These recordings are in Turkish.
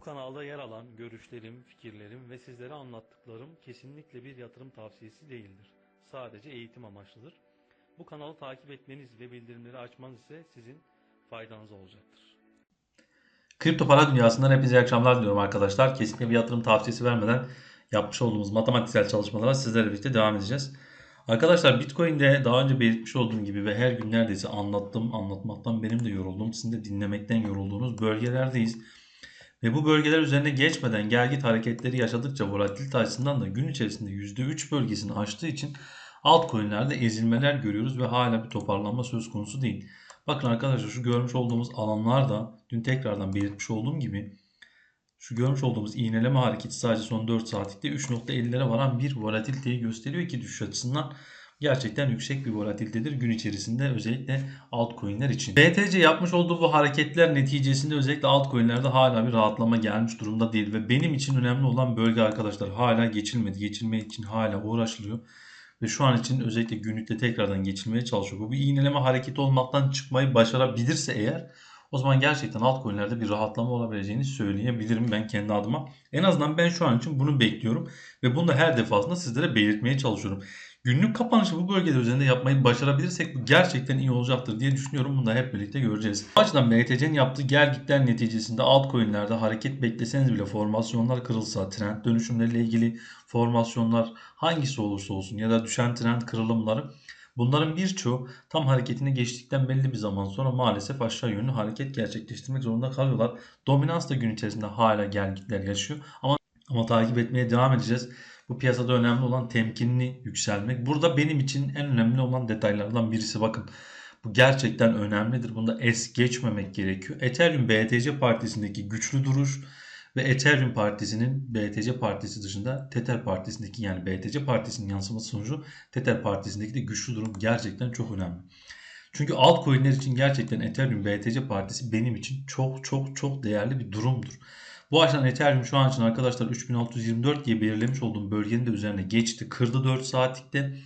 kanalda yer alan görüşlerim, fikirlerim ve sizlere anlattıklarım kesinlikle bir yatırım tavsiyesi değildir. Sadece eğitim amaçlıdır. Bu kanalı takip etmeniz ve bildirimleri açmanız ise sizin faydanıza olacaktır. Kripto para dünyasından hepinize iyi akşamlar diliyorum arkadaşlar. Kesinlikle bir yatırım tavsiyesi vermeden yapmış olduğumuz matematiksel çalışmalara sizlerle birlikte devam edeceğiz. Arkadaşlar Bitcoin'de daha önce belirtmiş olduğum gibi ve her gün neredeyse anlattım, anlatmaktan benim de yoruldum. Sizin de dinlemekten yorulduğunuz bölgelerdeyiz. Ve bu bölgeler üzerine geçmeden gel git hareketleri yaşadıkça volatilite açısından da gün içerisinde %3 bölgesini aştığı için altcoin'lerde ezilmeler görüyoruz ve hala bir toparlanma söz konusu değil. Bakın arkadaşlar şu görmüş olduğumuz alanlarda dün tekrardan belirtmiş olduğum gibi şu görmüş olduğumuz iğneleme hareketi sadece son 4 saatlikte 3.50'lere varan bir volatiliteyi gösteriyor ki düşüş açısından gerçekten yüksek bir volatilitedir gün içerisinde özellikle altcoin'ler için. BTC yapmış olduğu bu hareketler neticesinde özellikle altcoin'lerde hala bir rahatlama gelmiş durumda değil ve benim için önemli olan bölge arkadaşlar hala geçilmedi. Geçilmek için hala uğraşılıyor. Ve şu an için özellikle günlükte tekrardan geçilmeye çalışıyor. Bu bir iğneleme hareketi olmaktan çıkmayı başarabilirse eğer o zaman gerçekten altcoin'lerde bir rahatlama olabileceğini söyleyebilirim ben kendi adıma. En azından ben şu an için bunu bekliyorum ve bunu da her defasında sizlere belirtmeye çalışıyorum. Günlük kapanışı bu bölgede üzerinde yapmayı başarabilirsek bu gerçekten iyi olacaktır diye düşünüyorum. Bunu da hep birlikte göreceğiz. Bu açıdan BTC'nin yaptığı gel gitler neticesinde altcoin'lerde hareket bekleseniz bile formasyonlar kırılsa, trend dönüşümleriyle ilgili formasyonlar hangisi olursa olsun ya da düşen trend kırılımları Bunların birçoğu tam hareketine geçtikten belli bir zaman sonra maalesef aşağı yönlü hareket gerçekleştirmek zorunda kalıyorlar. Dominans da gün içerisinde hala gel gitler yaşıyor ama ama takip etmeye devam edeceğiz. Bu piyasada önemli olan temkinli yükselmek. Burada benim için en önemli olan detaylardan birisi bakın. Bu gerçekten önemlidir. Bunda es geçmemek gerekiyor. Ethereum BTC partisindeki güçlü duruş ve Ethereum partisinin BTC partisi dışında Tether partisindeki yani BTC partisinin yansıması sonucu Tether partisindeki de güçlü durum gerçekten çok önemli. Çünkü altcoin'ler için gerçekten Ethereum BTC partisi benim için çok çok çok değerli bir durumdur. Bu açıdan Ethereum şu an için arkadaşlar 3624 diye belirlemiş olduğum bölgenin de üzerine geçti. Kırdı 4 saatlikte.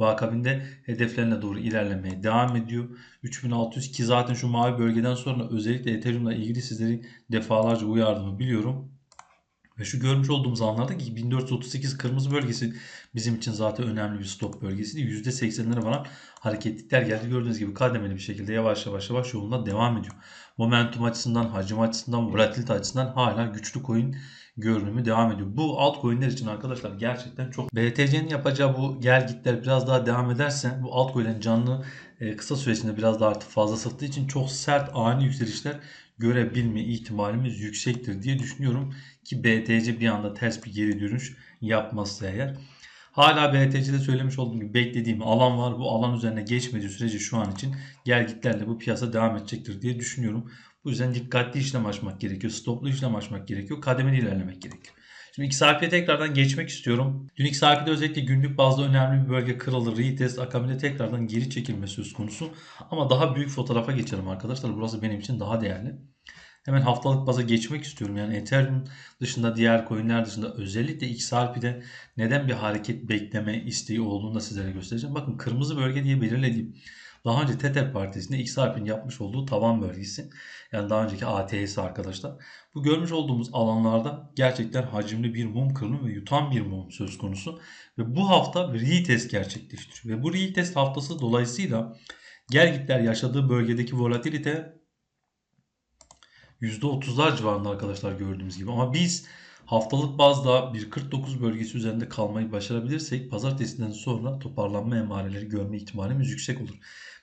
Ve akabinde hedeflerine doğru ilerlemeye devam ediyor. 3600 ki zaten şu mavi bölgeden sonra özellikle Ethereum'la ilgili sizleri defalarca uyardığımı biliyorum. Ve şu görmüş olduğumuz alanlardaki 1438 kırmızı bölgesi bizim için zaten önemli bir stop bölgesiydi. %80'lere varan hareketlikler geldi. Gördüğünüz gibi kademeli bir şekilde yavaş yavaş yavaş yolunda devam ediyor. Momentum açısından, hacim açısından, volatilite açısından hala güçlü coin görünümü devam ediyor. Bu altcoin'ler için arkadaşlar gerçekten çok BTC'nin yapacağı bu gel gitler biraz daha devam ederse bu altcoin'lerin canlı e, kısa süresinde biraz daha artık fazla sattığı için çok sert ani yükselişler görebilme ihtimalimiz yüksektir diye düşünüyorum ki BTC bir anda ters bir geri dönüş yapmazsa eğer. Hala BTC'de söylemiş olduğum gibi beklediğim alan var. Bu alan üzerine geçmediği sürece şu an için gel gitlerle bu piyasa devam edecektir diye düşünüyorum. Bu yüzden dikkatli işlem açmak gerekiyor. Stoplu işlem açmak gerekiyor. Kademeli ilerlemek gerekiyor. Şimdi XRP'ye tekrardan geçmek istiyorum. Dün XRP'de özellikle günlük bazda önemli bir bölge kırıldı. Retest akabinde tekrardan geri çekilme söz konusu. Ama daha büyük fotoğrafa geçelim arkadaşlar. Burası benim için daha değerli. Hemen haftalık baza geçmek istiyorum. Yani Ethereum dışında diğer coinler dışında özellikle XRP'de neden bir hareket bekleme isteği olduğunu da sizlere göstereceğim. Bakın kırmızı bölge diye belirlediğim daha önce Tether Partisi'nde XRP'nin yapmış olduğu tavan bölgesi. Yani daha önceki ATS arkadaşlar. Bu görmüş olduğumuz alanlarda gerçekten hacimli bir mum kırılımı ve yutan bir mum söz konusu. Ve bu hafta retest gerçekleştiriyor. Ve bu retest haftası dolayısıyla gel gitler yaşadığı bölgedeki volatilite %30'lar civarında arkadaşlar gördüğümüz gibi. Ama biz haftalık bazda bir 49 bölgesi üzerinde kalmayı başarabilirsek pazartesinden sonra toparlanma emareleri görme ihtimalimiz yüksek olur.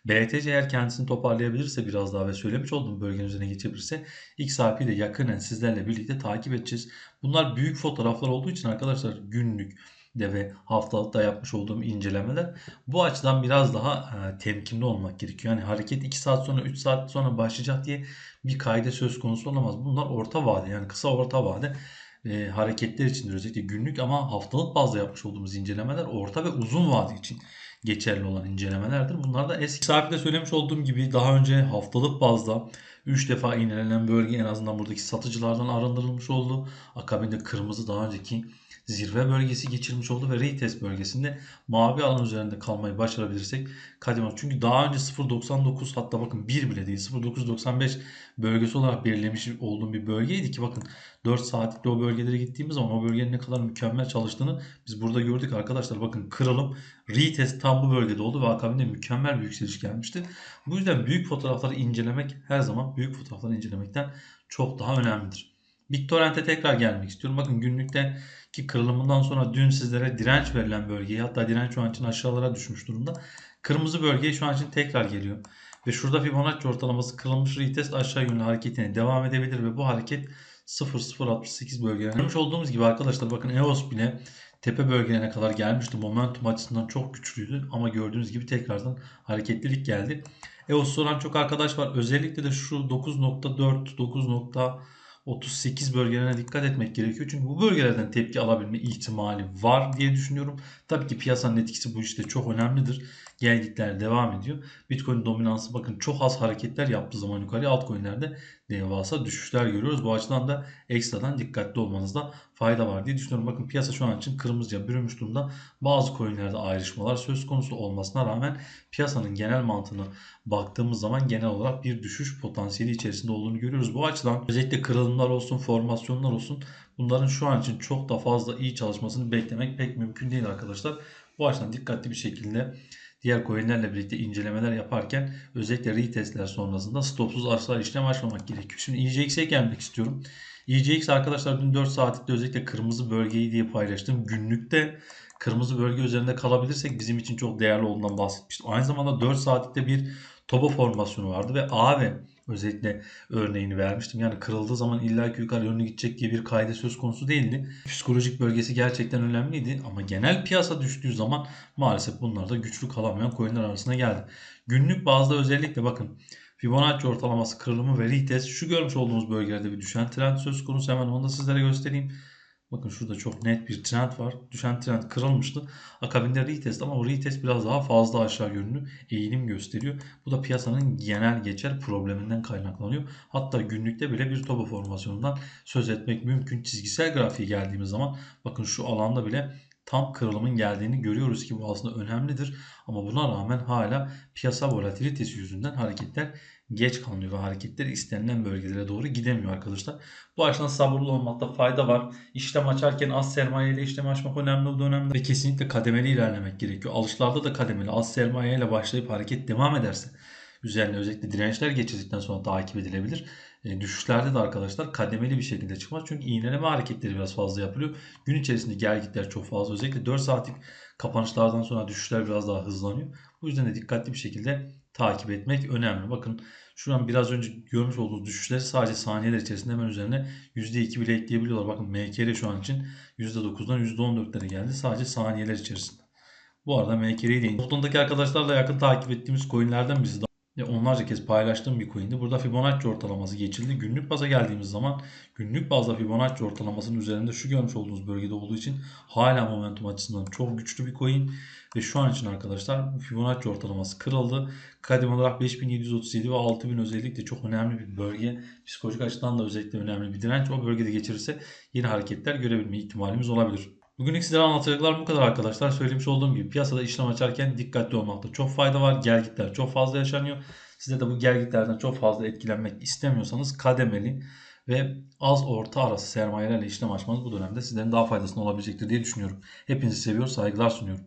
BTC eğer kendisini toparlayabilirse biraz daha ve söylemiş olduğum bölgenin üzerine geçebilirse XRP ile yakinen sizlerle birlikte takip edeceğiz. Bunlar büyük fotoğraflar olduğu için arkadaşlar günlük de ve haftalıkta yapmış olduğum incelemeler bu açıdan biraz daha e, temkinli olmak gerekiyor. Yani hareket 2 saat sonra 3 saat sonra başlayacak diye bir kaide söz konusu olamaz. Bunlar orta vade yani kısa orta vade e, hareketler içindir özellikle günlük ama haftalık bazda yapmış olduğumuz incelemeler orta ve uzun vade için geçerli olan incelemelerdir. Bunlar da eski sabite söylemiş olduğum gibi daha önce haftalık bazda 3 defa inelenen bölge en azından buradaki satıcılardan arındırılmış oldu. Akabinde kırmızı daha önceki zirve bölgesi geçirmiş oldu ve retest bölgesinde mavi alan üzerinde kalmayı başarabilirsek kademe çünkü daha önce 0.99 hatta bakın 1 bile değil 0.995 bölgesi olarak belirlemiş olduğum bir bölgeydi ki bakın 4 saatlikte o bölgelere gittiğimiz zaman o bölgenin ne kadar mükemmel çalıştığını biz burada gördük arkadaşlar. Bakın kırılım retest tam bu bölgede oldu ve akabinde mükemmel bir yükseliş gelmişti. Bu yüzden büyük fotoğrafları incelemek her zaman büyük fotoğrafları incelemekten çok daha önemlidir. BitTorrent'e tekrar gelmek istiyorum. Bakın günlükteki kırılımından sonra dün sizlere direnç verilen bölgeyi hatta direnç şu an için aşağılara düşmüş durumda. Kırmızı bölgeye şu an için tekrar geliyor. Ve şurada Fibonacci ortalaması kırılmış retest aşağı yönlü hareketine devam edebilir ve bu hareket 0.068 bölgelerine. Görmüş olduğumuz gibi arkadaşlar bakın EOS bile tepe bölgelerine kadar gelmişti. Momentum açısından çok güçlüydü ama gördüğünüz gibi tekrardan hareketlilik geldi. EOS soran çok arkadaş var. Özellikle de şu 9.4, 9.38 bölgelerine dikkat etmek gerekiyor. Çünkü bu bölgelerden tepki alabilme ihtimali var diye düşünüyorum. Tabii ki piyasanın etkisi bu işte çok önemlidir. Gelgitler devam ediyor. Bitcoin dominansı bakın çok az hareketler yaptığı zaman yukarıya altcoin'lerde devasa düşüşler görüyoruz. Bu açıdan da ekstradan dikkatli olmanızda fayda var diye düşünüyorum. Bakın piyasa şu an için kırmızıya bürünmüş durumda. Bazı coinlerde ayrışmalar söz konusu olmasına rağmen piyasanın genel mantığını baktığımız zaman genel olarak bir düşüş potansiyeli içerisinde olduğunu görüyoruz. Bu açıdan özellikle kırılımlar olsun, formasyonlar olsun bunların şu an için çok da fazla iyi çalışmasını beklemek pek mümkün değil arkadaşlar. Bu açıdan dikkatli bir şekilde diğer coinlerle birlikte incelemeler yaparken özellikle retestler sonrasında stopsuz aşağı işlem açmamak gerekiyor. Şimdi ECX'e gelmek istiyorum. ECX arkadaşlar dün 4 saatlikte özellikle kırmızı bölgeyi diye paylaştım. Günlükte kırmızı bölge üzerinde kalabilirsek bizim için çok değerli olduğundan bahsetmiştim. Aynı zamanda 4 saatlikte bir toba formasyonu vardı ve A ve özellikle örneğini vermiştim. Yani kırıldığı zaman illa yukarı yönlü gidecek diye bir kaide söz konusu değildi. Psikolojik bölgesi gerçekten önemliydi ama genel piyasa düştüğü zaman maalesef bunlar da güçlü kalamayan coinler arasına geldi. Günlük bazda özellikle bakın Fibonacci ortalaması kırılımı ve retest şu görmüş olduğumuz bölgelerde bir düşen trend söz konusu. Hemen onu da sizlere göstereyim. Bakın şurada çok net bir trend var. Düşen trend kırılmıştı. Akabinde retest ama o retest biraz daha fazla aşağı yönlü eğilim gösteriyor. Bu da piyasanın genel geçer probleminden kaynaklanıyor. Hatta günlükte bile bir toba formasyonundan söz etmek mümkün. Çizgisel grafiğe geldiğimiz zaman bakın şu alanda bile tam kırılımın geldiğini görüyoruz ki bu aslında önemlidir. Ama buna rağmen hala piyasa volatilitesi yüzünden hareketler geç kalıyor ve hareketler istenilen bölgelere doğru gidemiyor arkadaşlar. Bu açıdan sabırlı olmakta fayda var. İşlem açarken az sermaye ile işlem açmak önemli bu dönemde ve kesinlikle kademeli ilerlemek gerekiyor. Alışlarda da kademeli az sermaye ile başlayıp hareket devam ederse üzerine özellikle dirençler geçirdikten sonra takip edilebilir. E, düşüşlerde de arkadaşlar kademeli bir şekilde çıkmaz. Çünkü iğneleme hareketleri biraz fazla yapılıyor. Gün içerisinde gelgitler çok fazla. Özellikle 4 saatlik kapanışlardan sonra düşüşler biraz daha hızlanıyor. Bu yüzden de dikkatli bir şekilde takip etmek önemli. Bakın şu an biraz önce görmüş olduğunuz düşüşleri sadece saniyeler içerisinde hemen üzerine %2 bile ekleyebiliyorlar. Bakın MKR şu an için %9'dan %14'lere geldi. Sadece saniyeler içerisinde. Bu arada MKR'yi de Toplumdaki arkadaşlarla yakın takip ettiğimiz coinlerden birisi. Ve onlarca kez paylaştığım bir coin'di. Burada Fibonacci ortalaması geçildi. Günlük baza geldiğimiz zaman günlük bazda Fibonacci ortalamasının üzerinde şu görmüş olduğunuz bölgede olduğu için hala momentum açısından çok güçlü bir coin. Ve şu an için arkadaşlar Fibonacci ortalaması kırıldı. Kademe olarak 5737 ve 6000 özellikle çok önemli bir bölge. Psikolojik açıdan da özellikle önemli bir direnç. O bölgede geçirirse yeni hareketler görebilme ihtimalimiz olabilir. Bugünlük sizlere anlatacaklarım bu kadar arkadaşlar. Söylemiş olduğum gibi piyasada işlem açarken dikkatli olmakta çok fayda var. Gelgitler çok fazla yaşanıyor. Size de bu gelgitlerden çok fazla etkilenmek istemiyorsanız kademeli ve az orta arası sermayelerle işlem açmanız bu dönemde sizlerin daha faydasına olabilecektir diye düşünüyorum. Hepinizi seviyor, saygılar sunuyorum.